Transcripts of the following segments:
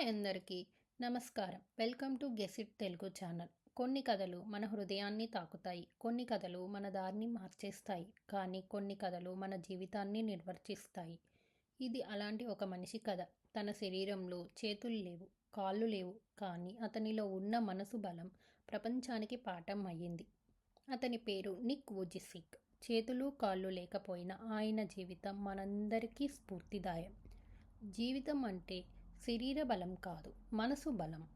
Hi అందరికీ నమస్కారం. Welcome to గెసిట్ తెలుగు ఛానల్. కొన్ని కథలు మన హృదయాన్ని తాకుతాయి కొన్ని కథలు మన దారిని మార్చేస్తాయి కానీ కొన్ని కథలు మన జీవితాన్ని నిర్వర్తిస్తాయి. ఇది అలాంటి ఒక మనిషి కథ. తన శరీరంలో చేతులు లేవు కాళ్ళు లేవు కానీ అతనిలో ఉన్న మనసు బలం ప్రపంచానికి పాఠం అయ్యింది. అతని పేరు నిక్ ఓజిసిక్ చేతులు కాళ్ళు లేకపోయినా ఆయన జీవితం మనందరికీ స్ఫూర్తిదాయం. జీవితం అంటే శరీర బలం కాదు మనసు బలం.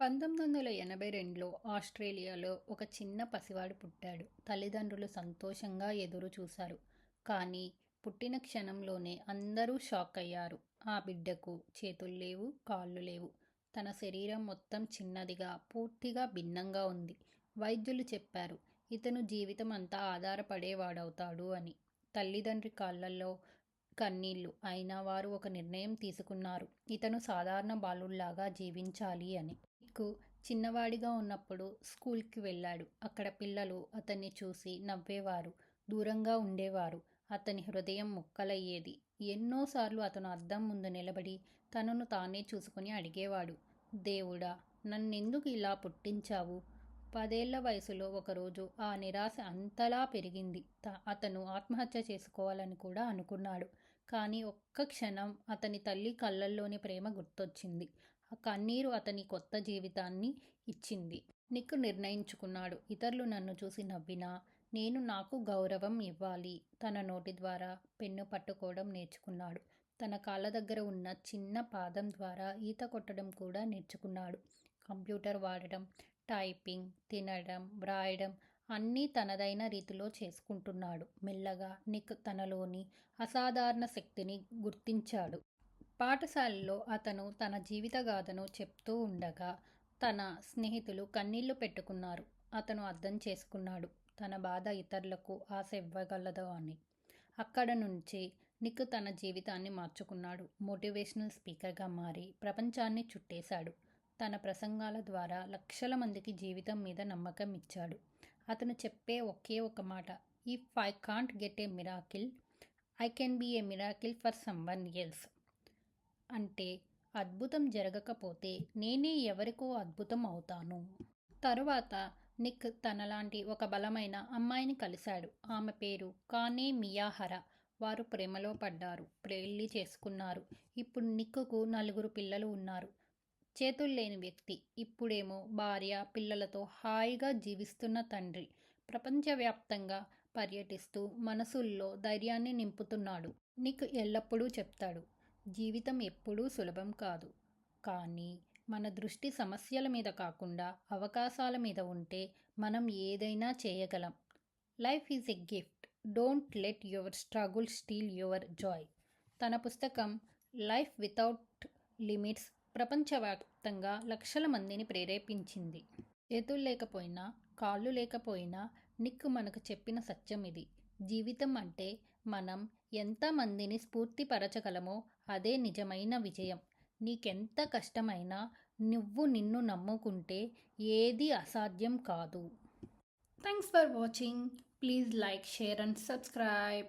పంతొమ్మిది వందల ఎనభై రెండులో ఆస్ట్రేలియాలో ఒక చిన్న పసివాడు పుట్టాడు. తల్లిదండ్రులు సంతోషంగా ఎదురు చూశారు. కానీ పుట్టిన క్షణంలోనే అందరూ షాక్ అయ్యారు. ఆ బిడ్డకు చేతులు లేవు కాళ్ళు లేవు. తన శరీరం మొత్తం చిన్నదిగా పూర్తిగా భిన్నంగా ఉంది. వైద్యులు చెప్పారు ఇతను జీవితం అంతా ఆధారపడేవాడవుతాడు అని. తల్లిదండ్రి కాళ్ళల్లో కన్నీళ్ళు. అయినా వారు ఒక నిర్ణయం తీసుకున్నారు. ఇతను సాధారణ బాలుల్లాగా జీవించాలి అని. నిక్కు చిన్నవాడిగా ఉన్నప్పుడు స్కూల్కి వెళ్ళాడు. అక్కడ పిల్లలు అతన్ని చూసి నవ్వేవారు. దూరంగా ఉండేవారు. అతని హృదయం ముక్కలయ్యేది. ఎన్నోసార్లు అతను అద్దం ముందు నిలబడి తనను తానే చూసుకుని అడిగేవాడు. దేవుడా నన్నెందుకు ఇలా పుట్టించావు? పదేళ్ళ వయసులో ఒకరోజు ఆ నిరాశ అంతలా పెరిగింది. అతను ఆత్మహత్య చేసుకోవాలని కూడా అనుకున్నాడు. కానీ ఒక్క క్షణం అతని తల్లి కళ్ళల్లోని ప్రేమ గుర్తొచ్చింది. ఆ కన్నీరు అతని కొత్త జీవితాన్ని ఇచ్చింది. నిక్కు నిర్ణయించుకున్నాడు. ఇతరులు నన్ను చూసి నవ్వినా నేను నాకు గౌరవం ఇవ్వాలి. తన నోటి ద్వారా పెన్ను పట్టుకోవడం నేర్చుకున్నాడు. తన కాళ్ళ దగ్గర ఉన్న చిన్న పాదం ద్వారా ఈత కొట్టడం కూడా నేర్చుకున్నాడు. కంప్యూటర్ వాడడం టైపింగ్ తినడం వ్రాయడం అన్నీ తనదైన రీతిలో చేసుకుంటున్నాడు. మెల్లగా నిక్ తనలోని అసాధారణ శక్తిని గుర్తించాడు. పాఠశాలలో అతను తన జీవితగాథను చెప్తూ ఉండగా తన స్నేహితులు కన్నీళ్ళు పెట్టుకున్నారు. అతను అర్థం చేసుకున్నాడు. తన బాధ ఇతరులకు ఆశ ఇవ్వగలదు అని అక్కడ నుంచి నిక్ తన జీవితాన్ని మార్చుకున్నాడు. మోటివేషనల్ స్పీకర్గా మారి ప్రపంచాన్ని చుట్టేశాడు. తన ప్రసంగాల ద్వారా లక్షల మందికి జీవితం మీద నమ్మకం ఇచ్చాడు అతను చెప్పే ఒకే ఒక మాట if I can't get a miracle I can be a miracle for someone else అంటే అద్భుతం జరగకపోతే నేనే ఎవరికో అద్భుతం అవుతాను. తరువాత నిక్ తనలాంటి ఒక బలమైన అమ్మాయిని కలిశాడు. ఆమె పేరు కానే మియాహర. వారు ప్రేమలో పడ్డారు పెళ్ళి చేసుకున్నారు. ఇప్పుడు నిక్కుకు నలుగురు పిల్లలు ఉన్నారు. చేతులు లేని వ్యక్తి. ఇప్పుడేమో భార్య పిల్లలతో హాయిగా జీవిస్తున్న తండ్రి. ప్రపంచవ్యాప్తంగా పర్యటిస్తూ మనసుల్లో ధైర్యాన్ని నింపుతున్నాడు. నీకు ఎల్లప్పుడూ చెప్తాడు జీవితం ఎప్పుడూ సులభం కాదు. కానీ మన దృష్టి సమస్యల మీద కాకుండా అవకాశాల మీద ఉంటే మనం ఏదైనా చేయగలం. Life is a gift. Don't let your struggle steal your joy. తన పుస్తకం లైఫ్ వితౌట్ లిమిట్స్ ప్రపంచవ్యాప్తంగా లక్షల మందిని ప్రేరేపించింది. చేతులు లేకపోయినా కాళ్ళు లేకపోయినా నిక్ మనకు చెప్పిన సత్యం ఇది. జీవితం అంటే మనం ఎంతమందిని స్ఫూర్తిపరచగలమో అదే నిజమైన విజయం. నీకెంత కష్టమైనా నువ్వు నిన్ను నమ్ముకుంటే ఏది అసాధ్యం కాదు. Thanks for watching please like share and subscribe